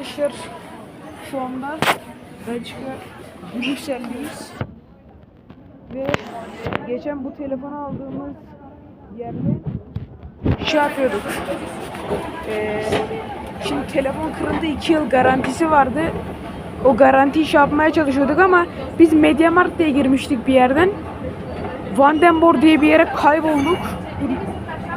Arkadaşlar şu anda Belçika Brüksel'deyiz. Ve geçen bu telefonu aldığımız yerde şey yapıyorduk. Ee, şimdi telefon kırıldı 2 yıl garantisi vardı. O garantiyi şey yapmaya çalışıyorduk ama biz Mediamarkt diye girmiştik bir yerden. Vandenborg diye bir yere kaybolduk.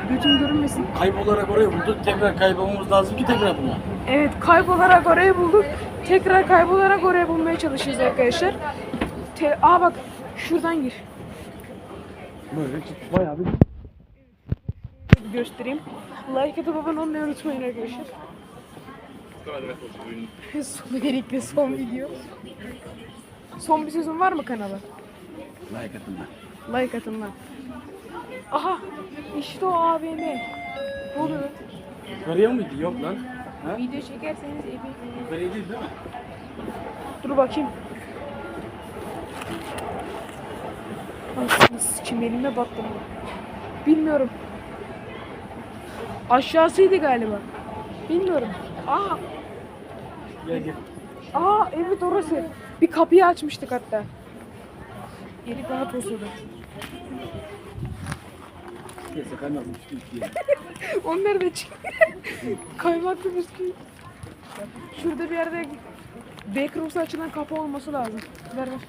Götüm görünmesin. Kaybolarak oraya bulduk. Tekrar kaybolmamız lazım ki tekrar buna. Evet kaybolarak orayı bulduk. Tekrar kaybolarak oraya bulmaya çalışacağız arkadaşlar. Te Aa bak şuradan gir. Böyle bayağı bir göstereyim. Like atıp abone olmayı unutmayın arkadaşlar. son erikli son video. Son bir sezon var mı kanala? like atın lan. Like atın lan. Aha işte o AVM. Ne oluyor? Yukarıya mıydı? Yok lan. Ha? Video çekerseniz evi. Yukarıya değil mi? Dur bakayım. Aslında sikim elime battım. Bilmiyorum. Aşağısıydı galiba. Bilmiyorum. Aa, Gel gel. aa evet orası. Bir kapıyı açmıştık hatta. Yeri bana tosladı. Neyse kaymazmış. diye. Onlar da çıktı. Kaymaklı bisküvi. Şurada bir yerde Backrooms'a açılan kapı olması lazım. Ver ver.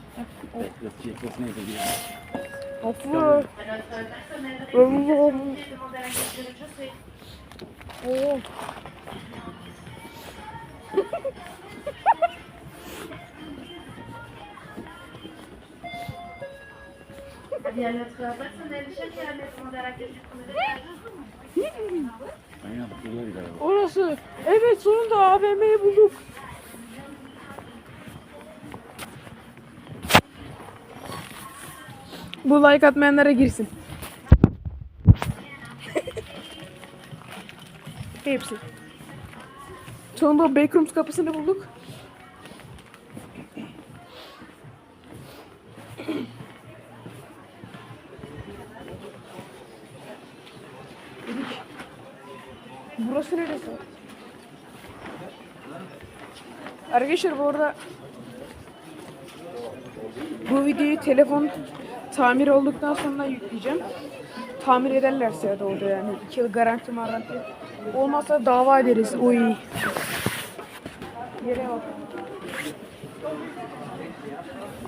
Neyse gel. Afı. Oo. Orası. Evet sonunda AVM'yi bulduk. Bu like atmayanlara girsin. Hepsi. Sonunda o backrooms kapısını bulduk. Burası neresi? Arkadaşlar bu arada bu videoyu telefon tamir olduktan sonra yükleyeceğim. Tamir ederlerse ya da orada yani. 2 yıl garanti maranti. Olmazsa dava ederiz. Oy. Yere bak.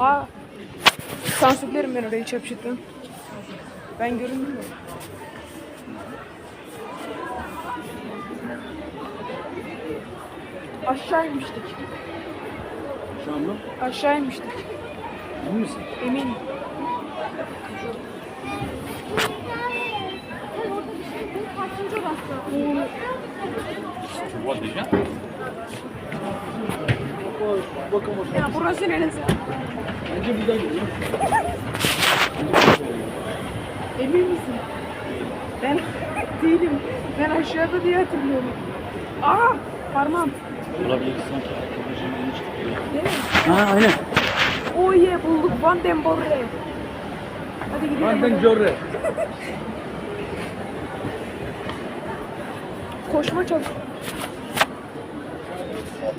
Aa. Sansürlerim ben orayı çöpçütten. Ben görünmüyor muyum? Aşağı inmiştik. Şu an mı? Aşağı inmiştik. Emin misin? Eminim. Bakalım o Ya burası neresi? Bence buradan gidiyor. Emin misin? Ben değilim. Ben aşağıda diye hatırlıyorum. Aa parmağım. Olabilir sanki. Değil mi? Ha aynen. Oh yeah bulduk Van den Borre. Hadi gidelim. Van den Jorre. Koşma çalış.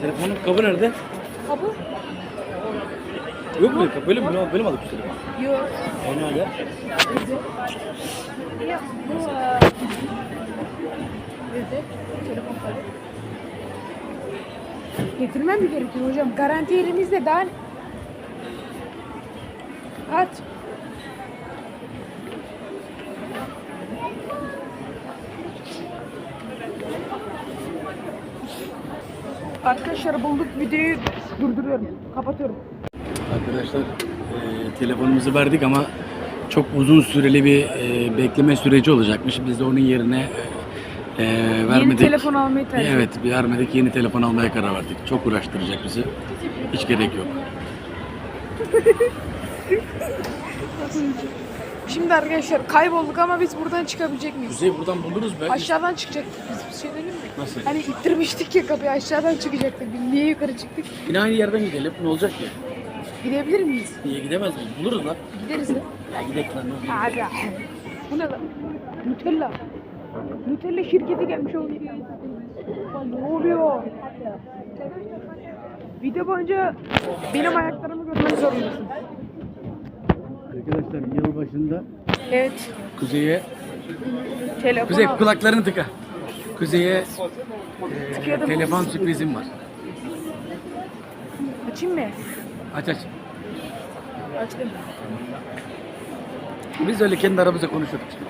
Telefonun kabı nerede? Kapı? Yok mu? Kapı öyle mi? Benim, benim alıp şu telefon. Yok. O nerede? Ya bu Evde telefon kaldı. Getirmem mi gerekiyor hocam? Garanti elimizde daha? Kaç? Arkadaşlar bulduk videoyu durduruyorum. Kapatıyorum. Arkadaşlar e, telefonumuzu verdik ama çok uzun süreli bir e, bekleme süreci olacakmış. Biz de onun yerine e, vermedik. Yeni telefon almayı tercih Evet, vermedik. Yeni telefon almaya karar verdik. Çok uğraştıracak bizi. Hiç gerek yok. Şimdi arkadaşlar kaybolduk ama biz buradan çıkabilecek miyiz? Kuzey buradan buluruz belki. Aşağıdan çıkacaktık biz. Bir şey söyleyeyim mi? Nasıl? Hani ittirmiştik ya kapıyı aşağıdan çıkacaktık. Biz niye yukarı çıktık? Yine aynı yerden gidelim. Ne olacak ki? Gidebilir miyiz? Niye gidemez miyiz? Buluruz lan. Gideriz de. Ya gidelim lan. Abi. Bu ne lan? Nutella. Nutella şirketi gelmiş oluyor. Ne oluyor? Video boyunca benim ayaklarımı görmek zorundasın. Arkadaşlar yıl başında Evet. Kuzey'e Telefon Kuzey al. kulaklarını tıka. Kuzey'e e, Tıkadım. telefon sürprizim var. Açayım mı? Aç aç. Açtım. Biz öyle kendi aramızda konuşuyorduk işte.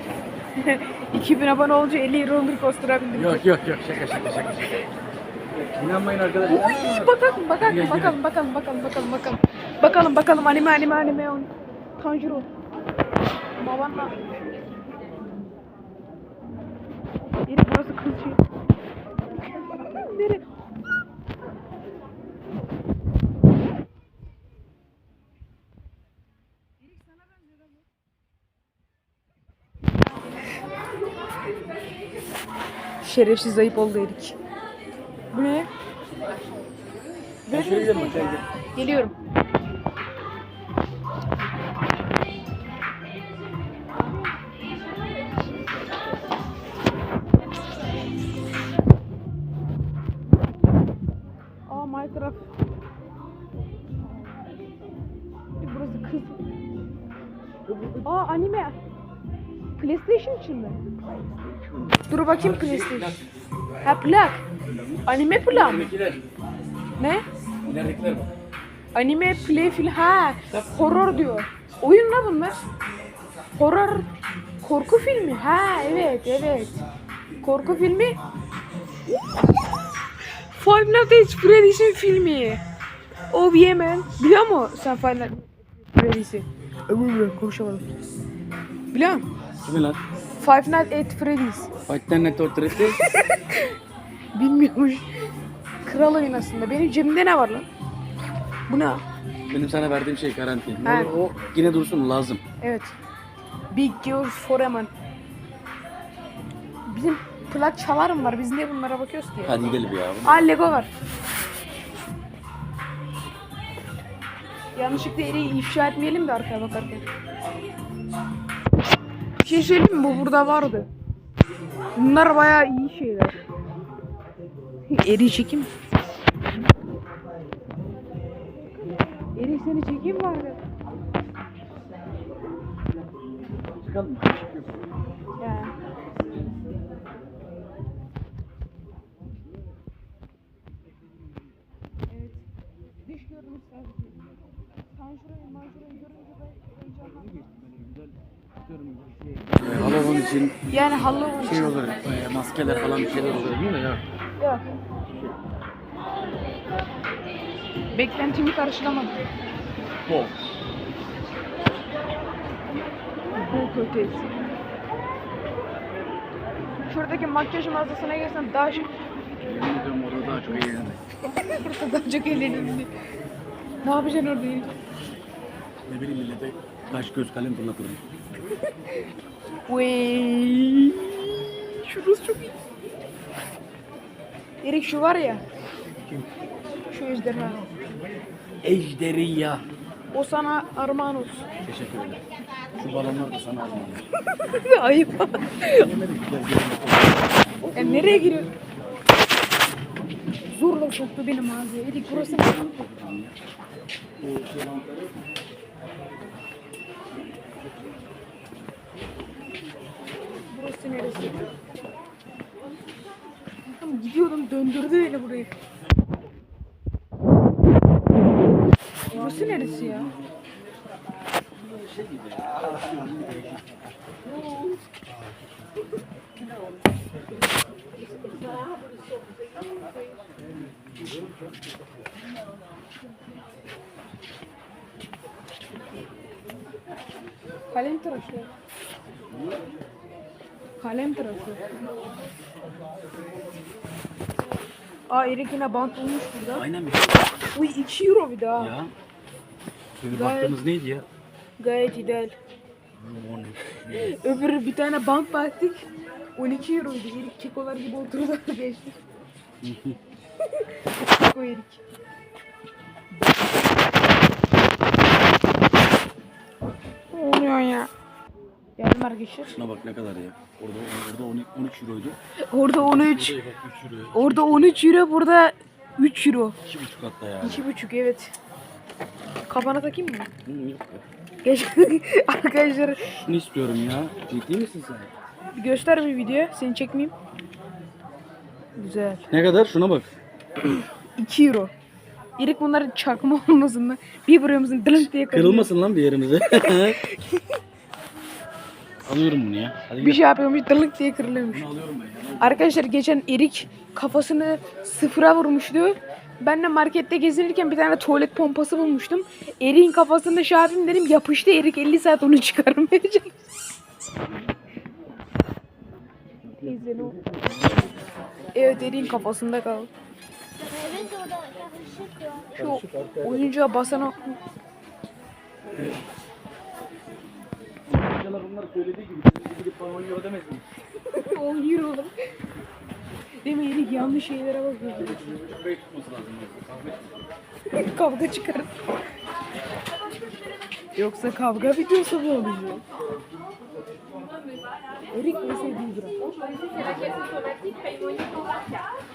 2000 abone olunca 50 roller coaster'a bindim. Yok yok yok şaka şaka şaka. İnanmayın arkadaşlar. Bakalım bakalım gel. bakalım bakalım bakalım bakalım bakalım. Bakalım bakalım anime anime anime on. Tanjiro. Babanla. Yeri burası kılçı. Nereye? Şerefsiz zayıf oldu Erik. Bu ne? Gel. Geliyorum. Aa Minecraft. Burası kız. Aa anime. PlayStation için mi? Dur bakayım PlayStation. Ha plak. Anime plak mı? Ne? İleridekiler bak. Anime play film ha horror diyor. Oyun la bunlar. Horror korku filmi. Ha evet evet. Korku filmi. Five Nights at Freddy's'in filmi. Oh yeah man. Biliyor musun sen Five Nights at Freddy's'i? Konuşamadım. Biliyor musun? Kimi lan? Five Nights at Freddy's. Fight'ten net otorite. Bilmiyormuş. Kral oyun aslında. Benim cebimde ne var lan? Bu ne? Benim sana verdiğim şey garanti. Ne olur, o yine dursun lazım. Evet. Big Girls Foreman. Bizim plak çalarım var. Biz niye bunlara bakıyoruz ki? Hadi gidelim ya. Aa Lego var. Yanlışlıkla eriyi ifşa etmeyelim de arkaya bakarken. Bir şey söyleyeyim mi? Bu burada vardı. Bunlar bayağı iyi şeyler. Eri çekeyim. Eri seni çekeyim bari. Çıkalım. Ya. Ben heyecanlandım. Halloween için Yani Halloween şey olur. e, maskeler falan bir şeyler olur değil mi ya? Yok. Beklentimi karşılamadı. Bol. Bu kötü. Şuradaki makyaj mağazasına gelsen daha şık. Yemin ediyorum orada daha çok eğlendim. Burada daha çok eğlenirdi. Ne yapacaksın orada? Ne bileyim millete kaş göz kalem fırlatırım. Vay. Şurası çok iyi. Erik şu var ya. Şu ejderha. Ejderiya. O sana armağan olsun. Teşekkür ederim. Şu balonlar da sana almam. Ayıp. ya nereye giriyor? Zorla soktu beni mağazaya. Erik burası ne? Burası neresi? Tam gidiyordum döndürdü beni burayı. Burası neresi ya? Kalem tıraşı. Kalem tıraşı. Aa Erik yine bant olmuş burada. Aynen mi? Uy 2 euro bir daha. Ya. Şimdi Gayet- baktığımız neydi ya? Gayet ideal. Öbürü bir tane bant baktık. 12 euroydu. Erik kekolar gibi oturdu geçti. Keko Erik. Ne oluyor ya? Geldim arkadaşlar. Şuna bak ne kadar ya. Orada orada 12, 13 euroydu. Orada 13. Buraya bak 3 euro. Orada 13 euro burada 3 euro. İki buçuk hatta yani. 2,5 evet. Kafana takayım mı? Geç. Arkadaşlar Şunu istiyorum ya. Ciddi misin sen? bir göster bir video. Seni çekmeyeyim. Güzel. Ne kadar? Şuna bak. 2 euro. İrik bunların çakma olmasın da bir buramızın dırınk diye kırılıyor. Kırılmasın lan bir yerimize. Alıyorum bunu ya. Hadi Bir gel. şey yapıyormuş dırınk diye kırılıyormuş. Bunu alıyorum ben ya. Arkadaşlar geçen Erik kafasını sıfıra vurmuştu. Ben de markette gezinirken bir tane tuvalet pompası bulmuştum. Erik'in kafasında şey yapayım dedim yapıştı. Erik 50 saat onu çıkarmaya çalıştı. İzle o. Evet Erik'in kafasında kaldı. Evet orada karışık ya. Şu oyuncuya basana Hocalar bunlar söylediği gibi. Siz gidip bana oynuyor demesin. oynuyor oğlum. Değil mi Erik yanlış şeylere bakıyor. Burayı tutması lazım. Kahve kavga çıkar. Yoksa kavga videosu mu olacak? Erik ne sevdiği bırak.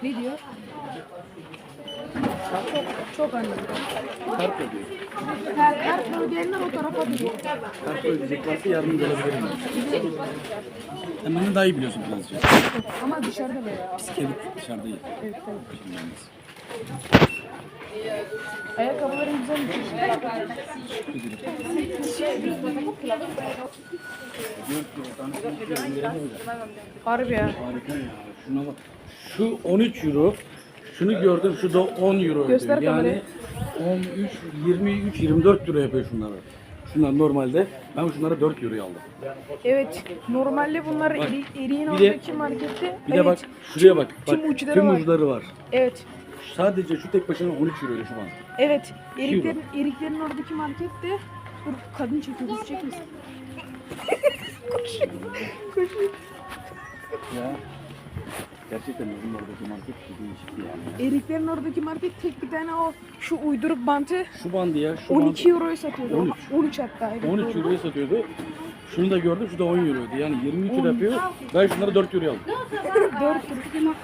Ne diyor? Çok, çok anladım. Kart ödüyor. Ha, kart bölgelerinden o tarafa duruyor. Kart ödeyecek varsa yardım gelebilirim. Sen benden daha iyi biliyorsun Fransızca. Ama dışarıda böyle. Bisiklet dışarıda iyi. Evet, tabii. Şimdi yalnız. Ayakkabıların güzelmiş. Harbi ya. Harika ya. Şuna bak. Şu 13 euro. Şunu gördüm. Şu da 10 euro. Göster ödüyor. Yani 13, 23, 24 euro yapıyor şunları. Şunlar normalde. Ben şunlara 4 euroya aldım. Evet. Normalde bunlar eri, eriğin bir de- oradaki markette. Bir de evet, bak şuraya bak. tüm bak uçları tüm var. uçları var. Evet. Sadece şu tek başına 13 euro şu an. Evet. Eriklerin, eriklerin oradaki markette. Dur kadın çekiyor. Kız çekmesin. koşuyor. Koşuyor. Ya. Gerçekten bizim oradaki market bir değişikti yani. Eriklerin oradaki market tek bir tane o şu uyduruk bantı Şu bandı ya. Şu 12 euroya satıyordu. 13. 13 hatta. Evet, bandı 13 doğru. euroya satıyordu. Şunu da gördüm. Şu da 10 euroydu. Yani 23 euro yapıyor. Ben şunları 4 euroya aldım. 4 euro.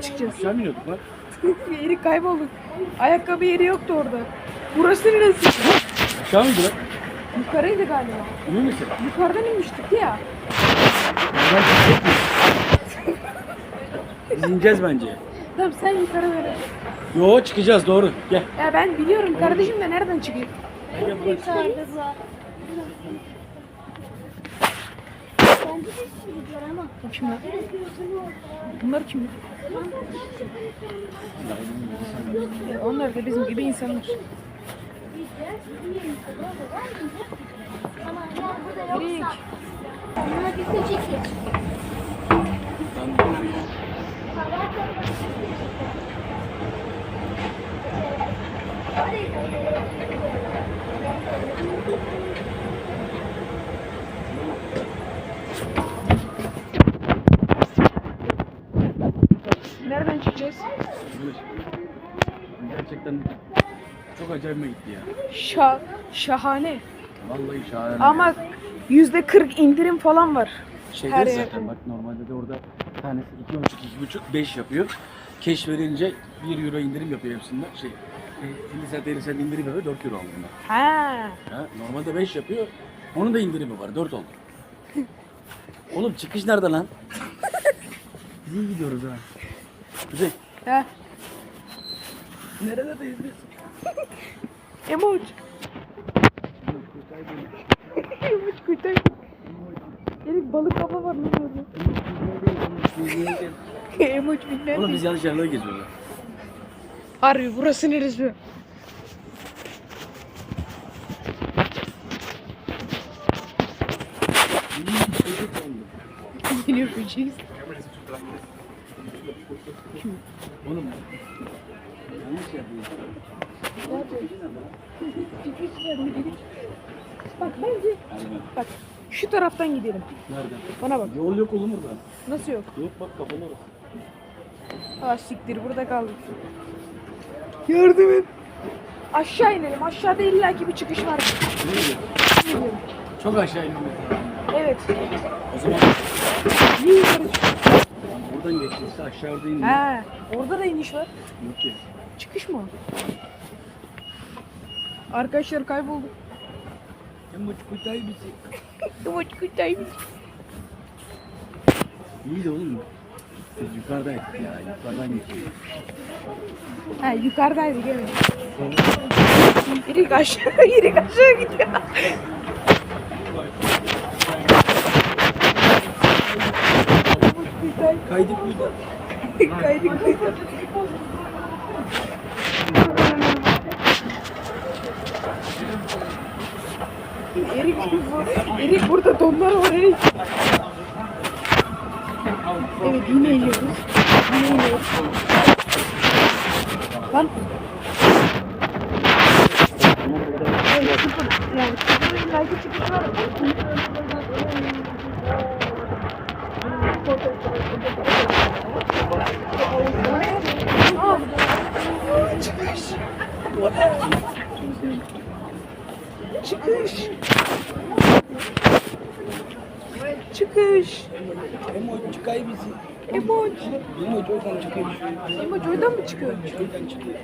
Çıkacağız? Aşağı mı iniyorduk lan? Erik kaybolduk. Ayakkabı yeri yoktu orada. Burası neresi? Aşağı mıydı lan? Yukarıydı galiba. Emin misin? Yukarıdan inmiştik ya. Mıyız? İneceğiz bence. Tamam sen yukarı ver. Yo çıkacağız doğru. Gel. Ya ben biliyorum kardeşim de nereden çıkıyor? Gel buradan ama. Bunlar kim? Ya onlar da bizim gibi insanlar. Ama ya burada Erik. yoksa. Onlara bir çekiyor. Acayip gitti ya. Şa şahane. Vallahi şahane. Ama yüzde 40 indirim falan var. Şeyde her zaten yerde. bak normalde de orada tanesi 2,5 2,5 5 yapıyor. Keş verince 1 euro indirim yapıyor hepsinden. Şey, e, 50 cent 50 cent indirim yapıyor 4 euro aldım ben. Ha. Ha, normalde 5 yapıyor. Onun da indirimi var 4 oldu. Oğlum çıkış nerede lan? Biz iyi gidiyoruz ha. Kuzey. Ha. Nerelerdeyiz biz? Emoç. Emoç kurtar. Erik balık kafa var lan orada. Emoç bilmem Oğlum biz yanlış yerlere geziyoruz. Harbi burası neresi? Geliyor böceğiz. Oğlum yanlış. Bak bence bak şu taraftan gidelim. Nereden? Bana bak. Yol yok oğlum burada. Nasıl yok? Yok bak kapalı orası. Ah siktir burada kaldık. Yardım et. Aşağı inelim. Aşağıda illaki bir çıkış var. Gidiyoruz? Bilmiyorum. Çok aşağı lazım. Evet. O zaman Bir yukarı çık. oradan geçti. İşte aşağıda indi. He. Orada da iniş var. Yok ki. Çıkış mı? Arkadaşlar kaybolduk. Emoç kutay bizi. Yavaş kutaymış. İyi de oğlum. Biz yukarıdaydık ya. Yukarıdan geçiyor. Ha yukarıdaydık evet. Yürü aşağı, yürü aşağı gidiyor. Kaydık burada. Kaydık kaydık. Erik, bu- Erik burada donlar var Erik. Evet yine iniyoruz. Yine iniyoruz. Lan. Evet. Yani sıfır belki çıkış var. Aa. Çıkış. Çıkış. Çıkış. Emoç çıkay bizi. Emoç. Emoç oradan çıkıyor. Emoç oradan mı çıkıyor? Oradan çıkıyor.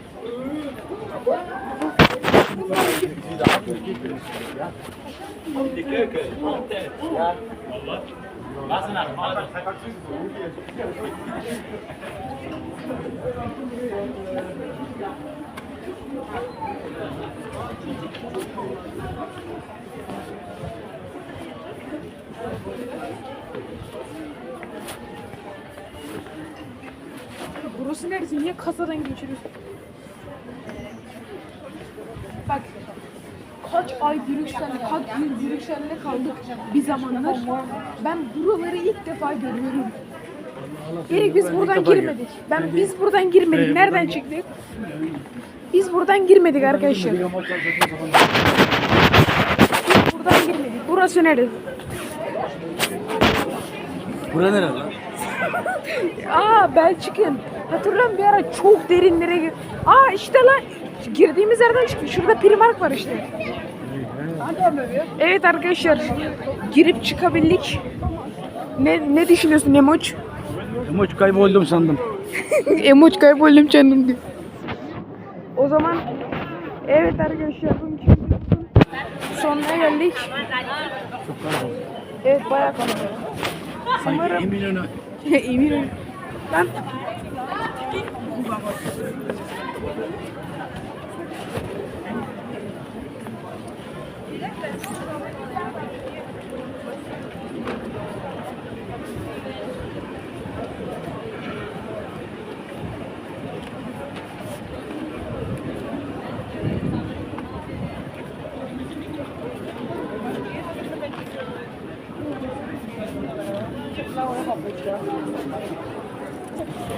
Burası neresi? Niye kasadan geçiriyorsun? Bak. Kaç ay Brüksel'de, kaç yıl Brüksel'de kaldık bir zamanlar. Ben buraları ilk defa görüyorum. Erik biz buradan girmedik. Ben biz buradan girmedik. Nereden çıktık? Biz buradan girmedik arkadaşlar. Biz buradan girmedik. Burası neresi? Bura nere lan? Aa Belçika'nın. Hatırlıyorum bir ara çok derinlere gir. Aa işte lan girdiğimiz yerden çıktı. Şurada Primark var işte. Evet arkadaşlar girip çıkabildik. Ne ne düşünüyorsun Emoç? Emoç kayboldum sandım. Emoç kayboldum canım diyor. O zaman evet arkadaşlar bugün sonuna geldik. Evet bayağı kalabalık. Sanki Eminönü. Eminim. Ben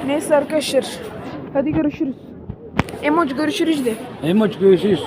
Neyse arkadaşlar. Hadi görüşürüz. Emoji görüşürüz de. Emoç görüşürüz.